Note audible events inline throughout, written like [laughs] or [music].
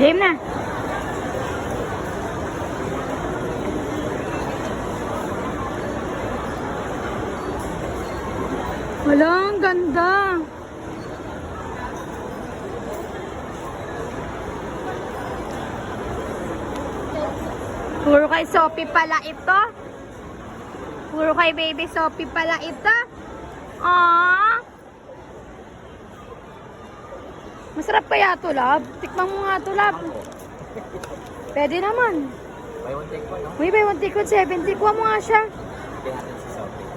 Game na. Wala, ang ganda. Puro kay Sophie pala ito. Puro kay baby Sophie pala ito. Aww. Masarap kaya to, love? Tikman mo nga to, love. Pwede naman. Buy one take one, no? Uy, buy one take one, 70. Kuha mo nga siya. Bigyan natin si Sophie.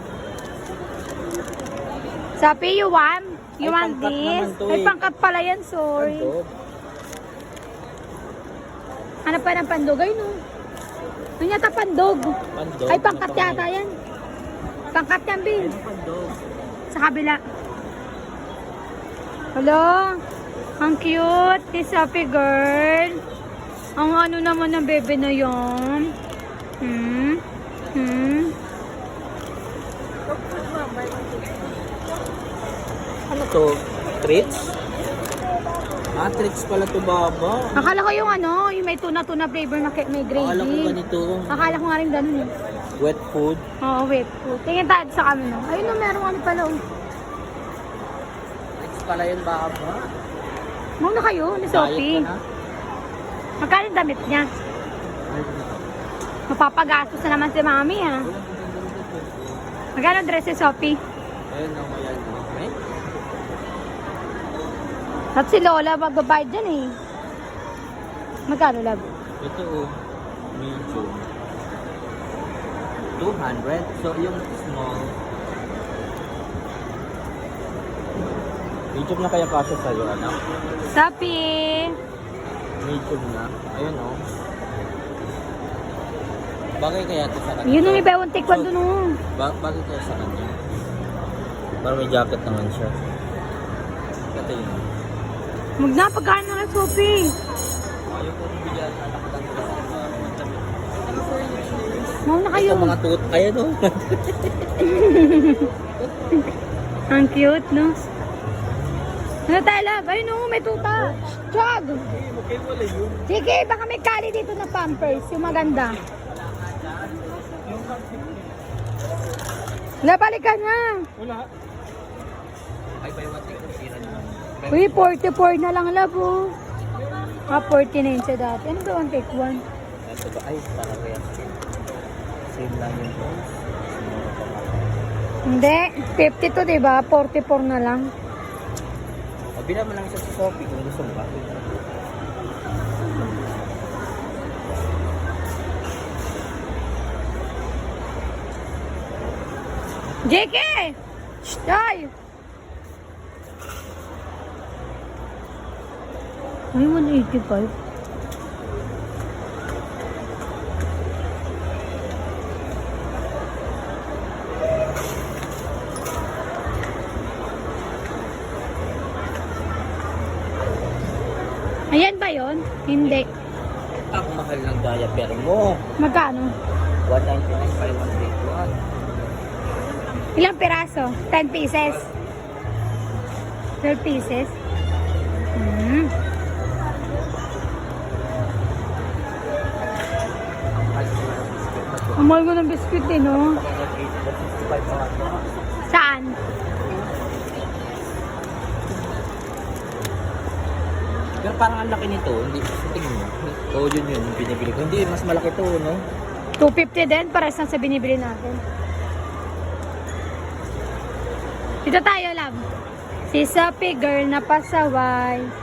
Sabi, you want? You Ay, want pangkat this? naman to Ay, eh. pangkat pala yan, sorry. Ano pa ng pandog? Ay, no. Ano yata pandog? Pandog. Ay, pangkat Ano yata yan. Pangkat yan, Bin. Pandog? Sa kabila. Hello? Ang cute ni Sophie girl. Ang ano naman ng bebe na yon. Hmm? Hmm? Ano to? Treats? Ah, treats pala to, baba. Akala ko yung ano, yung may tuna-tuna flavor na may gravy. Akala ko ganito. Akala ko nga rin ganun eh. Wet food. Oo, wait. Tingin tayo sa kami no. Ayun no, meron ano pala. Oh. Treats pala yun, baba. Muna kayo ni Sophie. Magkano damit niya? Mapapagastos na naman si mami ah. Magkano dress si Sophie? Ayun, no, ayan. Okay? At si Lola magbabayad dyan eh. Magkano love? Ito, oh. Medium. 200. So, yung small. Medium na kaya kasya sa'yo, anak? Sophie! Medium na. Ayun, oh. Bagay kaya ito sa kanya? Yun ang iba yung take one dun oh. Ba bagay kaya sa kanya? Parang may jacket naman siya. Ito yun. Huwag na, pagkano na Sophie? Ayaw ko bigyan anak lang. Muna kayo. Ito mga tut. Ayan, oh. [laughs] Ang cute, no? Ano tayo, love? Ayun, no, may tuta. Chog! Sige, baka may kali dito na pampers. Yung maganda. Wala, balikan na. One naman. Uy, 44 na lang, love, oh. Ah, 49 siya dati. Ano ba ang take one? Ito ba? Ay, talaga yan. Same lang yung price. Hindi, 50 to, diba? 44 na lang. O, bilang mo lang isa sa Shopee kung gusto mo ba. JK! Shh, Day! Ay, 185. Ayan ba yon? Hindi. Ang mahal ng diaper mo. Magkano? 199 by one take one. Ilang piraso? 10 pieces? 12 pieces? Hmm. Ang mahal ko ng biscuit eh, no? Pag 865 pa nga to. Saan? Pero parang ang laki nito. Hindi, tingin mo. Oo, yun yun. yung Binibili ko. Hindi, mas malaki to, no? 250 din, pares lang sa binibili natin. Dito tayo, love. Si Sophie girl na pasaway.